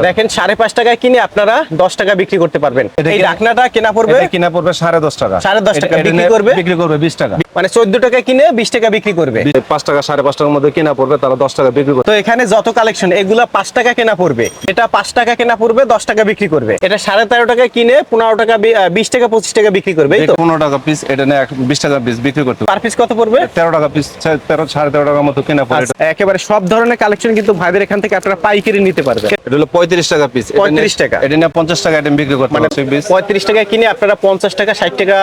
টাকা দেখেন সাড়ে পাঁচ টাকায় কিনে আপনারা দশ টাকা বিক্রি করতে পারবেন। এই ঢাকনাটা কেনা পড়বে? কিনা পড়বে সাড়ে দশ টাকা। সাড়ে দশ টাকা বিক্রি করবে? বিক্রি করবে বিশ টাকা। মানে চোদ্দ টাকা কিনে বিশ টাকা বিক্রি করবে। পাঁচ টাকা সাড়ে পাঁচ টাকার মধ্যে কিনা পড়বে তারা দশ টাকা বিক্রি করবে। তো এখানে যত কালেকশন এগুলা পাঁচ টাকা কেনা পড়বে। এটা পাঁচ টাকা কেনা পড়বে দশ টাকা বিক্রি করবে। এটা সাড়ে তেরো টাকা কিনে পনেরো টাকা বিশ টাকা পঁচিশ টাকা বিক্রি করবে পনেরো টাকা পিস এটা নিয়ে বিশ টাকা পিস বিক্রি করতে পার পিস কত পড়বে? তেরো টাকা পিস তেরো সাড়ে তেরো টাকার মতো কেনা পড়ে আচ্ছা, একেবারে সব ধরনের কালেকশন কিন্তু ভাইদের এখান থেকে আপনারা পাইকারি নিতে পারবেন। এটা হলো পঁয়ত্রিশ টাকা পিস 35 টাকা। এটা নিয়ে পঞ্চাশ টাকা আইটেম বিক্রি করতে মানে মানে পঁয়ত্রিশ টাকা কিনে আপনারা পঞ্চাশ টাকা ষাট টাকা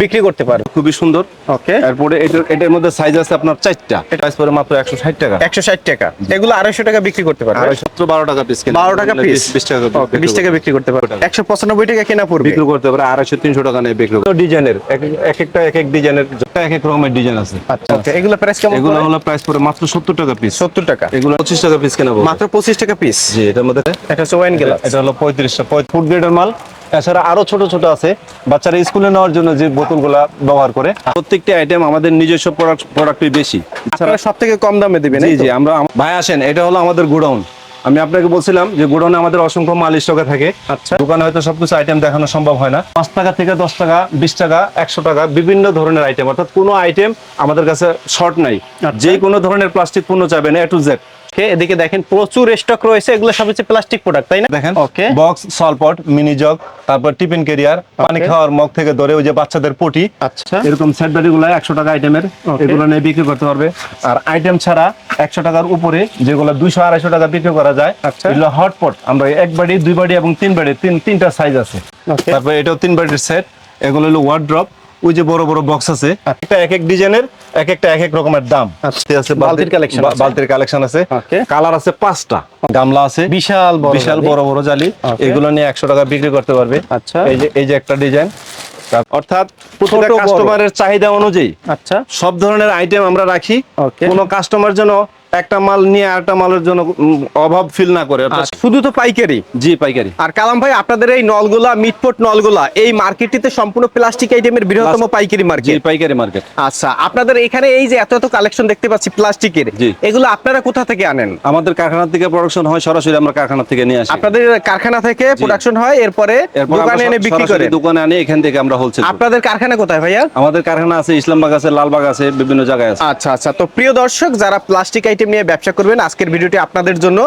বিক্রি করতে পারবেন খুবই সুন্দর। ওকে এরপরে এটার এটার মধ্যে সাইজ আছে আপনার চারটা। প্রাইস পরে মাত্র একশো ষাট টাকা। একশো ষাট টাকা। এগুলো আড়াইশো টাকা বিক্রি করতে পারবেন আর সত্তর বারো টাকা পিস বারো টাকা পিস বিশ টাকা বিশ টাকা বিক্রি করতে পারবেন একশো পঁচানব্বই টাকা কেনা পড়বে। বিক্রি করতে পারে আড়াইশো তিনশো টাকা নিয়ে বিক্রি ডিজাইনের এক এক একটা এক এক ডিজাইনের এক এক রকমের ডিজাইন আছে। আচ্ছা ওকে এগুলো প্রাইস কেমন এগুলো হলো প্রাইস পরে মাত্র সত্তর টাকা পিস সত্তর টাকা। এগুলো পঁচিশ টাকা পিস কেনা পড়বে। মাত্র পঁচিশ টাকা পিস জি এটার মধ্যে এটা হচ্ছে ওয়াইন গ্লাস এটা হলো পঁয়ত্রিশটা। ফুড গ্রেডের মাল। এছাড়া আরও ছোট ছোট আছে। বাচ্চারা স্কুলে নেওয়ার জন্য যে বোতলগুলা ব্যবহার করে প্রত্যেকটা আইটেম আমাদের নিজস্ব প্রোডাক্ট প্রোডাক্টই বেশি। আপনারা সব থেকে কম দামে দিবেন জি জি আমরা ভাই আসেন এটা হলো আমাদের গোডাউন। আমি আপনাকে বলছিলাম যে গোডাউনে আমাদের অসংখ্য মাল স্টকে থাকে। আচ্ছা। দোকানে হয়তো সবকিছু আইটেম দেখানো সম্ভব হয় না। পাঁচ টাকা থেকে দশ টাকা বিশ টাকা একশো টাকা বিভিন্ন ধরনের আইটেম অর্থাৎ কোনো আইটেম আমাদের কাছে শর্ট নাই। যে কোনো ধরনের প্লাস্টিক পণ্য চাবেন এ টু জেড এদিকে দেখেন প্রচুর স্টক রয়েছে এগুলো সব হচ্ছে প্লাস্টিক প্রোডাক্ট তাই না? দেখেন ওকে বক্স সলপট মিনি জগ তারপর টিফিন ক্যারিয়ার পানি খাওয়ার মগ থেকে ধরে ওই যে বাচ্চাদের পটি। আচ্ছা। এরকম সেট ব্যাটারি গুলো একশো টাকা আইটেমের এগুলো নিয়ে বিক্রি করতে পারবে আর আইটেম ছাড়া একশো টাকার উপরে যেগুলো দুইশো আড়াইশো টাকা বিক্রি করা যায় আচ্ছা। এগুলো হটপট আমরা এক বাড়ি দুই বাড়ি এবং তিন বাড়ি তিন তিনটা সাইজ আছে। তারপর এটাও তিন বাড়ির সেট এগুলো হলো ওয়ার্ড্রপ ওই যে বড় বড় বক্স আছে একটা এক এক ডিজাইনের এক একটা এক এক রকমের দাম আচ্ছা। আছে বালতির আছে। বালতির কালেকশন আছে. কালার আছে পাঁচটা গামলা আছে বিশাল বড় বিশাল বড় বড় জালি. এগুলো নিয়ে একশো টাকা বিক্রি করতে পারবে আচ্ছা। এই যে এই যে একটা ডিজাইন অর্থাৎ প্রতিটা কাস্টমারের চাহিদা অনুযায়ী আচ্ছা সব ধরনের আইটেম আমরা রাখি. কোনো কাস্টমার যেন একটা মাল নিয়ে আরেকটা মালের জন্য অভাব ফিল না করে শুধু তো পাইকারি? জি পাইকারি। আর কালাম ভাই আপনাদের এই নলগুলা মিটপট নলগুলা এই মার্কেটটিতে সম্পূর্ণ প্লাস্টিক আইটেমের বৃহত্তম পাইকারি মার্কেট পাইকারি মার্কেট আচ্ছা আপনাদের এখানে এই যে এত এত কালেকশন দেখতে পাচ্ছি প্লাস্টিকের এগুলো আপনারা কোথা থেকে আনেন? আমাদের কারখানা থেকে প্রোডাকশন হয় সরাসরি আমরা কারখানা থেকে নিয়ে আসি। আপনাদের কারখানা থেকে প্রোডাকশন হয় এরপরে এরপর দোকানে এনে বিক্রি করে দোকানে আনি এখান থেকে আমরা হোলসেল আপনাদের কারখানা কোথায় ভাইয়া? আমাদের কারখানা আছে ইসলামবাগ আছে লালবাগ আছে বিভিন্ন জায়গায় আছে। আচ্ছা আচ্ছা তো প্রিয় দর্শক যারা প্লাস্টিক আইটেম নিয়ে ব্যবসা করবেন। আজকের ভিডিওটি আপনাদের জন্য।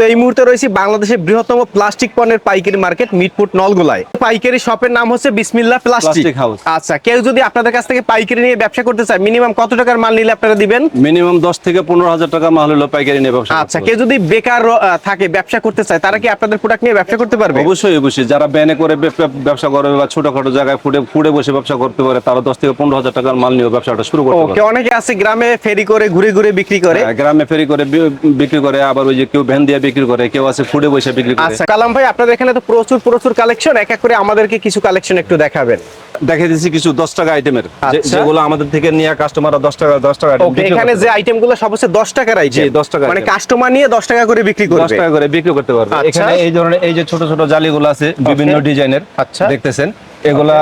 তো এই মুহূর্তে রয়েছি বাংলাদেশের বৃহত্তম প্লাস্টিক পণ্যের পাইকারি মার্কেট মিটপুট নলগুলায়। পাইকারি শপের নাম হচ্ছে বিসমিল্লা প্লাস্টিক। House। আচ্ছা কেউ যদি আপনাদের কাছ থেকে পাইকারি নিয়ে ব্যবসা করতে চায় মিনিমাম কত টাকার মাল নিলে আপনারা দিবেন? মিনিমাম দশ থেকে পনেরো হাজার টাকা মাল হলো পাইকারি নিয়ে ব্যবসা আচ্ছা কেউ যদি বেকার থাকে ব্যবসা করতে চায় তারা কি আপনাদের প্রোডাক্ট নিয়ে ব্যবসা করতে পারবে? অবশ্যই অবশ্যই। যারা ব্যানে করে ব্যবসা করে বা ছোটখাটো জায়গায় ফুটে ফুটে বসে ব্যবসা করতে পারে তারা দশ থেকে পনেরো হাজার টাকার মাল নিয়ে ব্যবসাটা শুরু করতে ওকে পারে অনেকে আছে গ্রামে ফেরি করে ঘুরে ঘুরে বিক্রি করে। হ্যাঁ, গ্রামে ফেরি করে বিক্রি করে আবার ওই যে কেউ ভ্যান দিয়ে বিক্রি করে কেউ আছে ফুটে বসে বিক্রি করে। আচ্ছা কালাম ভাই আপনাদের এখানে তো প্রচুর প্রচুর কালেকশন এক এক করে আমাদেরকে কিছু কালেকশন একটু দেখাবেন। দেখে দিচ্ছি কিছু দশ টাকা আইটেমের আচ্ছা। যেগুলো আমাদের থেকে নিয়ে কাস্টমাররা দশ টাকা দশ টাকা item ওকে এখানে যে আইটেমগুলো সব হচ্ছে দশ টাকার আইটেম জি, 10 টাকার মানে কাস্টমার নিয়ে দশ টাকা করে বিক্রি করবে। টাকা করে বিক্রি করতে পারবে। আচ্ছা। এখানে এই ধরনের এই যে ছোট ছোট জালিগুলো আছে বিভিন্ন ডিজাইনের আচ্ছা। দেখতেছেন। এগুলা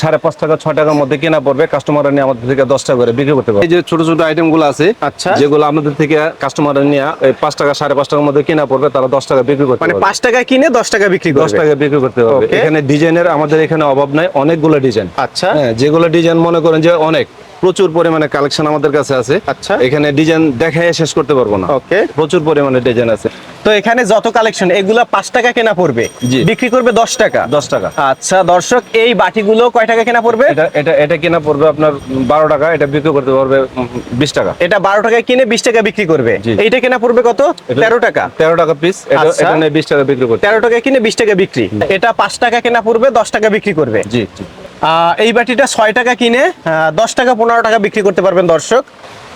সাড়ে পাঁচ টাকা ছয় টাকার মধ্যে কেনা পড়বে। কাস্টমাররা নিয়ে আমাদের থেকে দশ টাকা করে বিক্রি করতে পারবে। এই যে ছোট ছোট আইটেমগুলো আছে আচ্ছা। যেগুলো আমাদের থেকে কাস্টমাররা নিয়ে পাঁচ টাকা সাড়ে পাঁচ টাকার মধ্যে কেনা পড়বে তারা দশ টাকা বিক্রি করতে মানে পাঁচ টাকা কিনে দশ টাকা বিক্রি দশ টাকা বিক্রি করতে পারবে। এখানে ডিজাইনের আমাদের এখানে অভাব নাই অনেকগুলো ডিজাইন। আচ্ছা। হ্যাঁ যেগুলো ডিজাইন মনে করেন যে অনেক প্রচুর পরিমাণে কালেকশন আমাদের কাছে আছে। আচ্ছা। এখানে ডিজাইন দেখায় শেষ করতে পারব না। ওকে প্রচুর পরিমাণে ডিজাইন আছে। তো এখানে যত কালেকশন এগুলা পাঁচ টাকা কেনা পড়বে? বিক্রি করবে দশ টাকা? দশ টাকা। আচ্ছা দর্শক এই বাটিগুলো কয় টাকা কেনা পড়বে? এটা এটা কেনা পড়বে আপনার বারো টাকা এটা বিক্রি করতে পারবে বিশ টাকা। এটা বারো টাকায় কিনে বিশ টাকা বিক্রি করবে। এইটা কেনা পড়বে কত? তেরো টাকা। তেরো টাকা পিস এটা আচ্ছা। বিশ টাকা বিক্রি করবে তেরো টাকা কিনে বিশ টাকা বিক্রি। এটা পাঁচ টাকা কেনা পড়বে দশ টাকা বিক্রি করবে। জি এই বাটিটা ছয় টাকা কিনে দশ টাকা পনেরো টাকা বিক্রি করতে পারবেন দর্শক।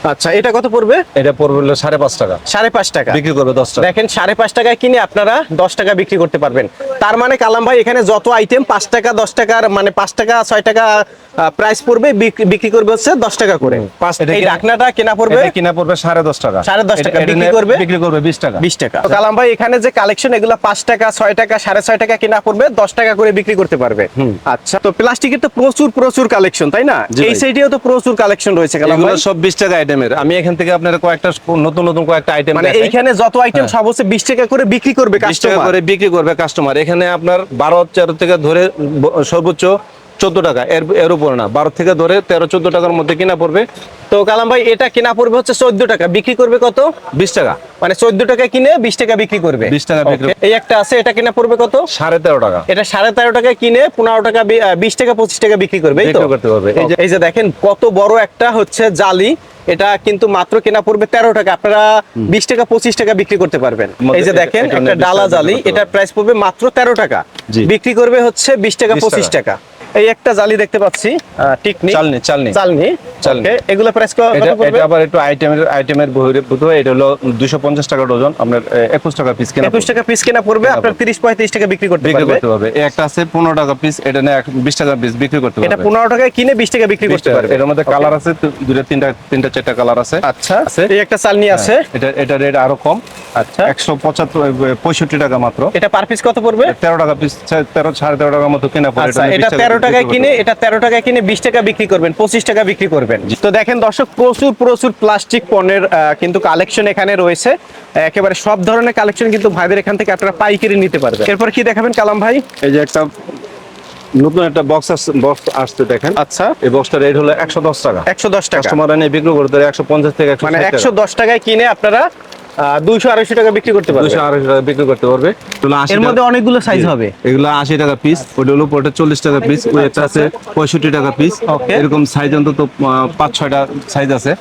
আচ্ছা এটা কত পড়বে? এটা পড়বে হলো সাড়ে পাঁচ টাকা। সাড়ে পাঁচ টাকা। বিক্রি করবে দশ টাকা। দেখেন সাড়ে পাঁচ টাকায় কিনে আপনারা দশ টাকা বিক্রি করতে পারবেন। তার মানে কালাম ভাই এখানে যত আইটেম পাঁচ টাকা দশ টাকার মানে পাঁচ টাকা ছয় টাকা প্রাইস পড়বে বিক্রি- করবে হচ্ছে দশ টাকা করে। এই ঢাকনাটা কেনা পড়বে? এটা কিনা পড়বে সাড়ে দশ টাকা। সাড়ে দশ টাকা বিক্রি করবে? বিক্রি করবে বিশ টাকা। বিশ টাকা। তো কালাম ভাই এখানে যে কালেকশন এগুলো পাঁচ টাকা ছয় টাকা সাড়ে ছয় টাকা কেনা পড়বে দশ টাকা করে বিক্রি করতে পারবে। আচ্ছা তো প্লাস্টিকের তো প্রচুর প্রচুর কালেকশন তাই না? এই সাইডেও তো প্রচুর কালেকশন রয়েছে কালাম এগুলো ভাই। সব বিশ টাকা আইটেম আইটেমের আমি এখান থেকে আপনারা কয়েকটা নতুন নতুন কয়েকটা আইটেম মানে এইখানে যত আইটেম সব হচ্ছে বিশ টাকা করে বিক্রি করবে বিশ টাকা কাস্টমার করে বিক্রি করবে কাস্টমার এখানে আপনার বারো তেরো থেকে ধরে সর্বোচ্চ চোদ্দ টাকা এর এর উপরে না বারো থেকে ধরে তেরো চোদ্দ টাকার মধ্যে কিনা পড়বে। তো কালাম ভাই এটা কেনা পড়বে হচ্ছে চোদ্দ টাকা বিক্রি করবে কত? বিশ টাকা। মানে চোদ্দ টাকা কিনে বিশ টাকা বিক্রি করবে। 20 টাকা বিক্রি- এই একটা আছে এটা কিনা পড়বে কত? সাড়ে তেরো টাকা। এটা সাড়ে তেরো টাকা কিনে পনেরো টাকা বিশ টাকা পঁচিশ টাকা বিক্রি করবে এই তো? করতে পারবে। এই যে- দেখেন কত বড় একটা হচ্ছে জালি এটা কিন্তু মাত্র কেনা পড়বে তেরো টাকা। আপনারা বিশ টাকা পঁচিশ টাকা বিক্রি করতে পারবেন। এই যে দেখেন একটা ডালা জালি এটার প্রাইস পড়বে মাত্র তেরো টাকা। বিক্রি করবে হচ্ছে বিশ টাকা পঁচিশ টাকা। এই একটা জালি দেখতে পাচ্ছি টিকনি। চালনি চালনি। চালনি। চালনি। Okay, এগুলো প্রাইস কত এটা আবার একটু আইটেমের আইটেমের বহির্ভূত এটা হলো দুশো পঞ্চাশ টাকা ডজন আপনার একুশ টাকা পিস কেনা একুশ টাকা পিস কেনা পড়বে। আপনার তিরিশ পঁয়ত্রিশ টাকা বিক্রি করতে পারবে। বিক্রি করতে পারবে। এই একটা আছে পনেরো টাকা পিস এটা নিয়ে বিশ টাকা পিস বিক্রি করতে পারবে এটা পারবে। পনেরো টাকায় কিনে বিশ টাকা বিক্রি করতে পারবে। এর মধ্যে কালার আছে দুটা তিনটা তিনটা চারটা কালার আছে। আচ্ছা আছে। এই একটা চালনি আছে। এটা এটা রেট আরও কম। আচ্ছা। একশো পঁচাত্তর পঁয়ষট্টি টাকা মাত্র। এটা পার পিস কত পড়বে? তেরো টাকা পিস তেরো সাড়ে তেরো টাকার মতো কেনা পড়ে। আচ্ছা এটা তেরো টাকায় কিনে এটা তেরো টাকায় কিনে বিশ টাকা বিক্রি করবেন পঁচিশ টাকা বিক্রি করবেন। তো দেখেন দর্শক প্রচুর প্রচুর প্লাস্টিক পণ্যের কিন্তু কালেকশন এখানে রয়েছে। একেবারে সব ধরনের কালেকশন কিন্তু ভাইদের এখান থেকে আপনারা পাইকারি নিতে পারবেন। এরপর কি দেখাবেন কালাম ভাই? এই যে একটা নতুন একটা বক্স বক্স আসছে দেখেন। আচ্ছা। এই বক্সটার রেট হলো একশো দশ টাকা। একশো দশ টাকা। কাস্টমাররা নিয়ে বিক্রি করতে একশো পঞ্চাশ থেকে মানে একশো দশ টাকায় কিনে আপনারা দুইশো আড়াইশো টাকা বিক্রি করতে দুশো আড়াইশো টাকা বিক্রি করতে পারবে। এর মধ্যে অনেকগুলো সাইজ হবে। এগুলো আশি টাকা পিস ওটা হলো ওটা চল্লিশ টাকা পিস ওই একটা আছে পঁয়ষট্টি টাকা পিস এরকম সাইজ অন্তত পাঁচ ছয়টা সাইজ আছে।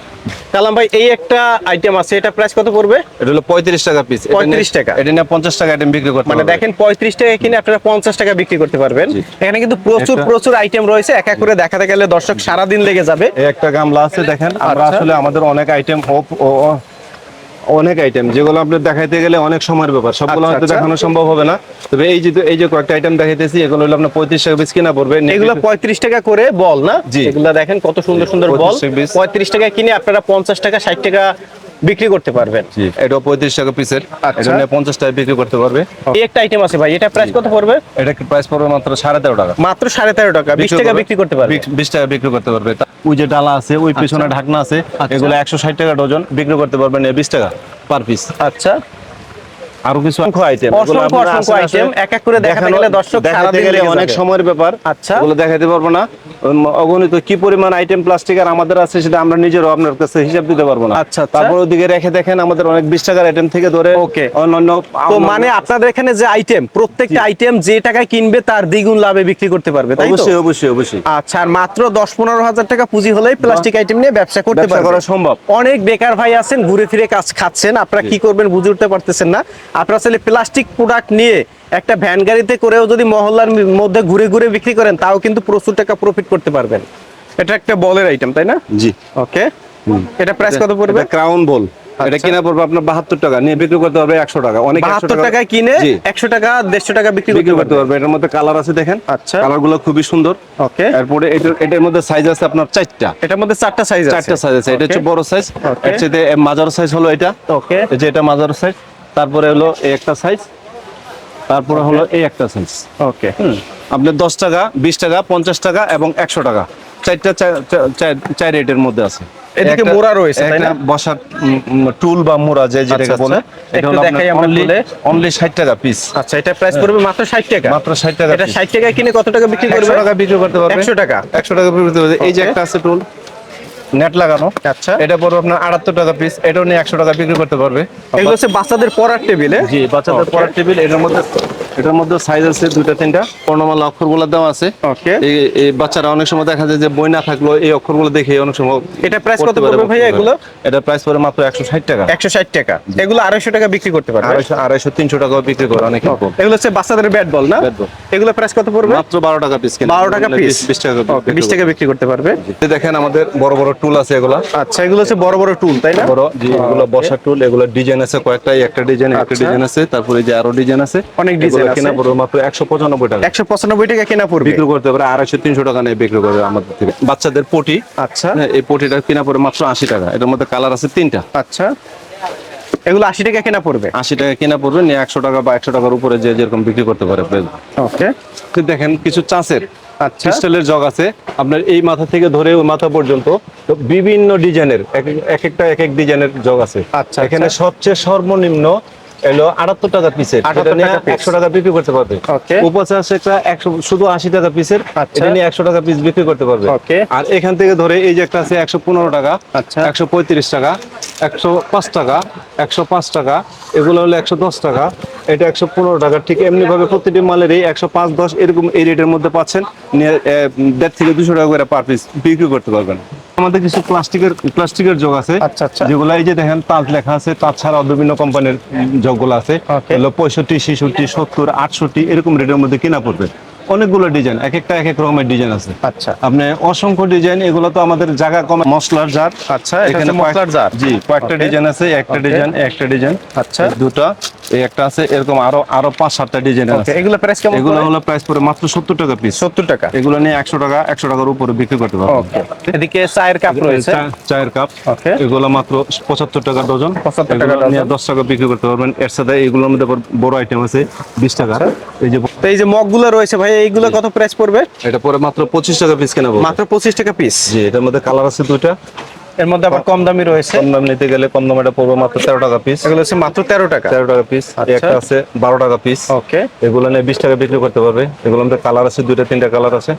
কালাম ভাই এই একটা আইটেম আছে এটা প্রাইস কত পড়বে? এটা হলো পঁয়ত্রিশ টাকা পিস 35 টাকা। এটা নিয়ে পঞ্চাশ টাকা আইটেম বিক্রি করতে মানে দেখেন পঁয়ত্রিশ টাকা কিনে আপনারা পঞ্চাশ টাকা বিক্রি করতে পারবেন। এখানে কিন্তু প্রচুর প্রচুর আইটেম রয়েছে। এক এক করে দেখাতে গেলে দর্শক সারাদিন লেগে যাবে। একটা গামলা আছে দেখেন। আমরা আচ্ছা। আসলে আমাদের অনেক আইটেম অনেক আইটেম যেগুলো আপনি দেখাইতে গেলে অনেক সময়ের ব্যাপার। সবগুলো আচ্ছা, হয়তো আচ্ছা। দেখানো সম্ভব হবে না। তবে এই যে এই যে কয়েকটা আইটেম দেখাইতেছি এগুলো হলো আপনার পঁয়ত্রিশ টাকা পিস কিনা পড়বে এগুলো পঁয়ত্রিশ টাকা করে বল না। এগুলো দেখেন কত সুন্দর সুন্দর বল। 35 পঁয়ত্রিশ টাকা কিনে আপনারা পঞ্চাশ টাকা ষাট টাকা বিক্রি করতে পারবেন। এটা পঁয়ত্রিশ টাকা পিসের আচ্ছা। এটা নিয়ে পঞ্চাশ টাকা বিক্রি করতে পারবে। এই একটা আইটেম আছে ভাই এটা প্রাইস কত পড়বে? এটা প্রাইস পড়বে মাত্র সাড়ে তেরো টাকা? মাত্র সাড়ে তেরো টাকা বিশ টাকা বিক্রি করতে পারবে। বিশ- টাকা বিক্রি করতে পারবে। ওই যে ডালা আছে ওই পিছনে ঢাকনা আছে আচ্ছা। এগুলো একশো ষাট টাকা ডজন বিক্রি করতে পারবেন বিশ টাকা পার পিস আচ্ছা। আরও কিছু আইটেম অসংখ্য আইটেম এক এক করে দেখাতে গেলে দর্শক সারাদিন গেলে অনেক সময়ের ব্যাপার। আচ্ছা। ওগুলো দেখাতে পারব না। অগণিত কি পরিমাণ আইটেম প্লাস্টিক আর আমাদের আছে সেটা আমরা নিজেরও আপনার কাছে হিসাব দিতে পারব না। আচ্ছা, আচ্ছা। তারপর ওদিকে রেখে দেখেন আমাদের অনেক বিশ টাকার আইটেম থেকে ধরে Okay. অন্যান্য তো মানে আপনাদের এখানে যে আইটেম প্রত্যেকটা আইটেম যে টাকায় কিনবে তার দ্বিগুণ লাভে বিক্রি করতে পারবে তাই অবশ্যই অবশ্যই অবশ্যই। আচ্ছা আর মাত্র দশ পনেরো হাজার টাকা পুঁজি হলেই প্লাস্টিক আইটেম নিয়ে ব্যবসা করতে পারবে। করা সম্ভব। অনেক বেকার ভাই আছেন ঘুরে ফিরে কাজ খাচ্ছেন আপনারা কি করবেন বুঝে উঠতে পারতেছেন না। আপনারা আসলে প্লাস্টিক প্রোডাক্ট নিয়ে একটা ভ্যান গাড়িতে করেও যদি মহল্লার মধ্যে ঘুরে ঘুরে বিক্রি করেন তাও কিন্তু প্রচুর টাকা প্রফিট করতে পারবেন। এটা একটা বলের আইটেম তাই না? জি। ওকে এটা প্রাইস কত পড়বে? ক্রাউন বল এটা আচ্ছা। কিনা পড়বে আপনার বাহাত্তর টাকা। নিয়ে বিক্রি করতে পারবে একশো টাকা। অনেক বাহাত্তর টাকায় কিনে একশো টাকা দেড়শো টাকা বিক্রি করতে পারবে। এটার মধ্যে কালার আছে দেখেন। আচ্ছা। কালারগুলো খুবই সুন্দর। ওকে এরপরে এটার মধ্যে সাইজ আছে আপনার চারটা। এটার মধ্যে চারটা সাইজ আছে। চারটা সাইজ আছে। এটা হচ্ছে বড় সাইজ. এর সাথে মাজার সাইজ হলো এটা। ওকে যে এটা মাজার সাইজ তারপরে হলো এই একটা সাইজ তারপরে হলো এই একটা সাইজ ওকে আপনি দশ টাকা বিশ টাকা পঞ্চাশ টাকা এবং একশো টাকা। চারটা চার রেটের মধ্যে আছে। এদিকে মোড়া রয়েছে, তাই একটা না? বসার টুল বা মোড়া যে যেটাকে আচ্ছা, বলে আচ্ছা। একটু দেখাই আমরা খুলে। অনলি ষাট টাকা পিস আচ্ছা এটা প্রাইস পড়বে মাত্র ষাট টাকা। মাত্র ষাট টাকা এটা piece। ষাট টাকায় কিনে কত টাকা বিক্রি করবে? একশো টাকা বিক্রি করতে পারবে। একশো টাকা। একশো টাকা বিক্রি করতে পারবে। এই যে একটা আছে টুল নেট লাগানো। আচ্ছা। এটা পড়বে আপনার আটাত্তর টাকা পিস এটাও নিয়ে একশো টাকা বিক্রি করতে পারবে। এগুলো হচ্ছে বাচ্চাদের পড়ার টেবিল। জি বাচ্চাদের. পড়ার টেবিল এটার মধ্যে এটার মধ্যে সাইজ আছে দুইটা তিনটা। পর্ণমালা অক্ষরগুলো দেওয়া আছে। ওকে এই এই বাচ্চারা অনেক সময় দেখা যায় যে বই না থাকল এই অক্ষরগুলো দেখে অনেক সময় এটা প্রাইস কত পড়বে ভাইয়া এগুলো? এটা প্রাইস পড়ে মাত্র একশো ষাট টাকা। একশো ষাট টাকা। এগুলো আড়াইশো টাকা বিক্রি করতে পারবে। আড়াইশো আড়াইশো তিনশো টাকাও বিক্রি করে অনেক। এগুলো হচ্ছে বাচ্চাদের ব্যাট বল না? এগুলো প্রাইস কত পড়বে? মাত্র বারো টাকা পিস বারো টাকা পিস বিশ টাকা ওকে বিশ টাকা বিক্রি করতে পারবে। দেখেন আমাদের বড় বড় টুল আছে এগুলা। আচ্ছা এগুলো হচ্ছে বড় বড় টুল তাই না? বড় যে এগুলো বসার টুল এগুলো ডিজাইন আছে কয়েকটাই একটা ডিজাইন একটা আচ্ছা। ডিজাইন আছে তারপরে যে আরও ডিজাইন আছে। অনেক design এগুলো কেনা পড়বে মাত্র একশো পঁচানব্বই টাকা। একশো পঁচানব্বই টাকা কেনা পড়বে? বিক্রি করতে পারে আড়াইশো তিনশো টাকা নিয়ে বিক্রি করবে আমাদের থেকে। বাচ্চাদের পটি। আচ্ছা। হ্যাঁ, এই পটিটা কিনা পড়ে মাত্র আশি টাকা। এটার মধ্যে কালার আছে তিনটা। আচ্ছা। এগুলো আশি টাকা কেনা পড়বে? আশি টাকা কিনা পড়বে নিয়ে একশো টাকা বা একশো টাকার উপরে যে যেরকম বিক্রি করতে পারে ওকে। দেখেন কিছু চাষের। আচ্ছা। ক্রিস্টালের জগ আছে। আপনার এই মাথা থেকে ধরে ওই মাথা পর্যন্ত বিভিন্ন ডিজাইনের এক একটা এক এক ডিজাইনের জগ আছে। আচ্ছা, এখানে আচ্ছা। সবচেয়ে সর্বনিম্ন এলো আটাত্তর টাকা পিসের 78 টাকা একশো টাকা বিক্রি করতে পারবে. উপচাষ একটা একশো শুধু আশি টাকা পিসের আচ্ছা। এটা নিয়ে একশো টাকা পিস বিক্রি করতে পারবে আর এখান থেকে ধরে এই যে একটা আছে একশো পনেরো টাকা আচ্ছা। একশো পঁয়ত্রিশ টাকা একশো পাঁচ টাকা একশো পাঁচ টাকা এগুলো হলো একশো দশ টাকা এটা একশো পনেরো টাকা। ঠিক এমনি ভাবে প্রতিটি মালের এই একশো পাঁচ দশ এরকম এই রেটের মধ্যে পাচ্ছেন। দেড় থেকে দুশো টাকা করে পার পিস বিক্রি করতে পারবেন। আমাদের কিছু প্লাস্টিকের প্লাস্টিকের জগ আছে। আচ্ছা, আচ্ছা। যেগুলো এই যে দেখেন তাজ লেখা আছে তাজ ছাড়াও বিভিন্ন কোম্পানির জগগুলো আছে। পঁয়ষট্টি ছেষট্টি সত্তর আটষট্টি এরকম রেটের মধ্যে কেনা পড়বে। অনেকগুলো ডিজাইন এক একটা এক এক রকমের ডিজাইন আছে। আচ্ছা। আপনি অসংখ্য ডিজাইন এগুলো তো আমাদের জায়গা কম মশলার জার। আচ্ছা, হচ্ছে মশলার জার। জি কয়েকটা ডিজাইন আছে একটা ডিজাইন একটা ডিজাইন আচ্ছা। দুটা এই একটা আছে এরকম আরও আরও পাঁচ সাতটা ডিজাইন আছে। এগুলো প্রাইস কেমন এগুলো হলো প্রাইস পড়ে মাত্র সত্তর টাকা পিস সত্তর টাকা। এগুলো নিয়ে একশো টাকা একশো টাকার উপরে বিক্রি করতে পারবেন। ওকে এদিকে চায়ের কাপ রয়েছে। চায়ের কাপ Okay. এগুলো মাত্র পঁচাত্তর টাকা ডজন 75 টাকা এগুলো নিয়ে ডজন। দশ টাকা বিক্রি করতে পারবেন। এর সাথে এগুলোর মধ্যে বড় আইটেম আছে বিশ টাকা। এই যে এই যে মগগুলো রয়েছে ভাই এইগুলো কত প্রাইস পড়বে? এটা পরে মাত্র পঁচিশ টাকা পিস কেনা মাত্র পঁচিশ টাকা পিস জি এটার মধ্যে কালার আছে দুইটা। এর মধ্যে আবার কম দামি রয়েছে। কম দাম নিতে গেলে কম দাম এটা পড়বে মাত্র তেরো টাকা পিস এগুলো হচ্ছে মাত্র তেরো টাকা। তেরো টাকা পিস আচ্ছা। একটা আছে বারো টাকা পিস ওকে এগুলো নিয়ে বিশ টাকা বিক্রি করতে পারবে। এগুলোর মধ্যে কালার আছে দুইটা তিনটা কালার আছে।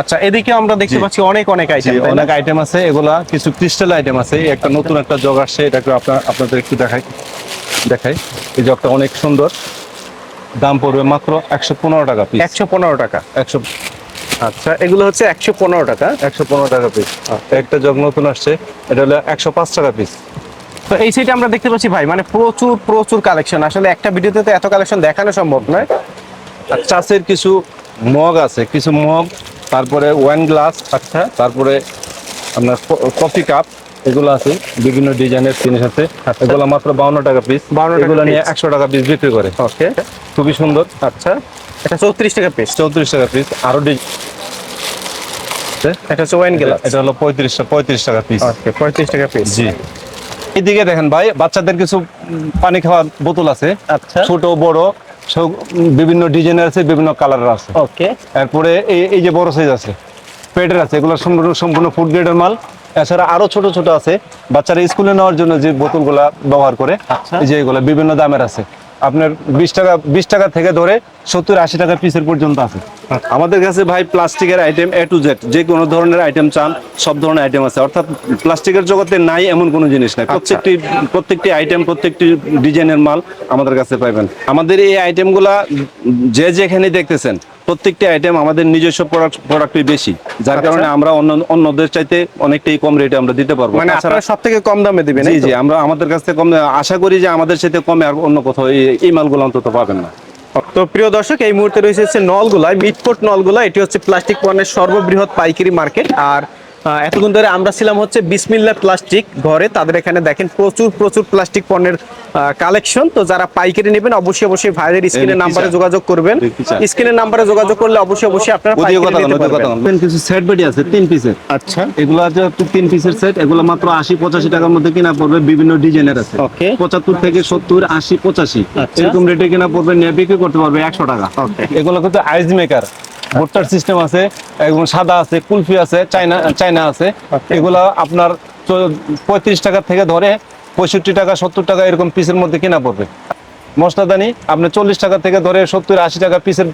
আচ্ছা এদিকে আমরা দেখতে পাচ্ছি অনেক অনেক আইটেম অনেক আইটেম আছে। এগুলা কিছু ক্রিস্টাল আইটেম আছে। একটা নতুন একটা জগ আসছে এটা একটু আপনার আপনাদের একটু দেখাই। দেখাই। এই জগটা অনেক সুন্দর। দাম পড়বে মাত্র একশো পনেরো টাকা পিস একশো পনেরো টাকা। একশো আচ্ছা এগুলো হচ্ছে একশো পনেরো টাকা। একশো পনেরো টাকা পিস একটা জগ নতুন আসছে এটা হলো একশো পাঁচ টাকা পিস তো এই সাইডে আমরা দেখতে পাচ্ছি ভাই মানে প্রচুর প্রচুর কালেকশন আসলে একটা ভিডিওতে তো এত কালেকশন দেখানো সম্ভব নয়। আর চাষের কিছু মগ আছে কিছু মগ তারপরে ওয়াইন গ্লাস আচ্ছা তারপরে আপনার কফি কাপ এগুলো আছে বিভিন্ন ডিজাইনের জিনিস আছে। এগুলো মাত্র বাউন্ন টাকা পিস 52 টাকা এগুলো নিয়ে একশো টাকা পিস বিক্রি করে। ওকে। খুবই সুন্দর। আচ্ছা। এটা চৌত্রিশ টাকা পিস চৌত্রিশ টাকা পিস আরও ডিজাইন এটা হচ্ছে ওয়াইন গ্লাস এটা হলো পঁয়ত্রিশ পঁয়ত্রিশ টাকা পিস ওকে পঁয়ত্রিশ টাকা পিস জি। এইদিকে দেখেন ভাই বাচ্চাদের কিছু পানি খাওয়ার বোতল আছে। আচ্ছা। ছোট বড় বিভিন্ন ডিজাইনের আছে বিভিন্ন কালারের আছে। ওকে। এরপরে এই এই যে বড় সাইজ আছে পেটের আছে এগুলো সম্পূর্ণ সম্পূর্ণ ফুড গ্রেডের মাল। এছাড়া আরও ছোট ছোট আছে। বাচ্চারা স্কুলে নেওয়ার জন্য যে বোতলগুলা ব্যবহার করে আচ্ছা। যে এগুলো বিভিন্ন দামের আছে। আপনার বিশ টাকা বিশ টাকা থেকে ধরে সত্তর আশি টাকা পিসের পর্যন্ত আছে। আমাদের কাছে ভাই প্লাস্টিকের আইটেম এ টু জেড যে কোনো ধরনের আইটেম চান সব ধরনের আইটেম আছে। অর্থাৎ প্লাস্টিকের জগতে নাই এমন কোনো জিনিস নাই। প্রত্যেকটি প্রত্যেকটি আইটেম প্রত্যেকটি ডিজাইনের মাল আমাদের কাছে পাইবেন। আমাদের এই আইটেমগুলা যে যেখানে দেখতেছেন প্রত্যেকটি আইটেম আমাদের নিজস্ব প্রোডাক্ট প্রোডাক্টই বেশি যার আচ্ছা। কারণে আমরা অন্য অন্যদের চাইতে অনেকটাই কম রেটে আমরা দিতে পারব মানে আপনারা সব থেকে কম দামে দিবেন জি? জি আমরা আমাদের কাছ থেকে কম আশা করি যে আমাদের সাথে কমে আর অন্য কোথাও এই- মালগুলো অন্তত পাবেন না তো প্রিয় দর্শক এই মুহূর্তে রয়েছে নলগুলা মিটকোট নলগুলা এটি হচ্ছে প্লাস্টিক পণ্যের সর্ববৃহৎ পাইকারি মার্কেট আর এতক্ষণ ধরে আমরা ছিলাম হচ্ছে বিসমিল্লা প্লাস্টিক ঘরে। তাদের এখানে দেখেন প্রচুর প্রচুর প্লাস্টিক পণ্যের কালেকশন তো যারা পাইকারি নেবেন অবশ্যই অবশ্যই ভাইদের স্ক্রিনের নাম্বারে যোগাযোগ করবেন। স্ক্রিনের নাম্বারে যোগাযোগ করলে অবশ্যই অবশ্যই আপনারা পাইকারি নিতে পারবেন। কিছু সেট বেডি আছে তিন পিসের আচ্ছা। এগুলো আছে তিন পিসের সেট এগুলো মাত্র আশি পঁচাশি টাকার মধ্যে কিনা পড়বে বিভিন্ন ডিজাইনের আছে। Okay. পঁচাত্তর থেকে সত্তর আশি পঁচাশি। আচ্ছা। এরকম রেটে কিনা পড়বে নিয়ে বিক্রি করতে পারবে একশো টাকা। Okay. এগুলো কিন্তু আইস মেকার ভুট্টার সিস্টেম আছে এবং সাদা আছে কুলফি আছে চাইনা চাইনা আছে। এগুলা এগুলো আপনার পঁয়ত্রিশ টাকা থেকে ধরে পঁয়ষট্টি টাকা সত্তর টাকা এরকম পিসের মধ্যে কেনা পড়বে। মশলাদানি আপনার চল্লিশ টাকা থেকে ধরে সত্তর আশি টাকা পিসের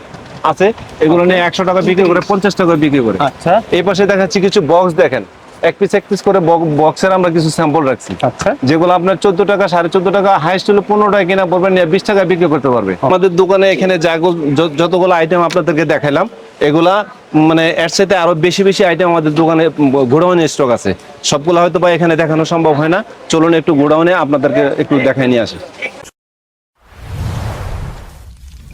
আছে। এগুলো নিয়ে একশো টাকা বিক্রি করে পঞ্চাশ টাকা বিক্রি করে। আচ্ছা। এই পাশে দেখাচ্ছি কিছু বক্স দেখেন। এক পিস এক পিস করে বক্সের আমরা কিছু স্যাম্পল রাখছি। আচ্ছা। যেগুলো আপনার চোদ্দ টাকা সাড়ে চোদ্দ টাকা হাইস্ট হলো পনেরো টাকা কিনা পড়বেন নিয়ে বিশ টাকা বিক্রি করতে পারবে। আমাদের দোকানে এখানে যাগো- যতগুলো আইটেম আপনাদেরকে দেখাইলাম এগুলা মানে এর সাথে আরও বেশি বেশি আইটেম আমাদের দোকানে গোডাউনে স্টক আছে। সবগুলো হয়তো বা এখানে দেখানো সম্ভব হয় না। চলুন একটু গোডাউনে আপনাদেরকে একটু দেখাই নিয়ে আসি।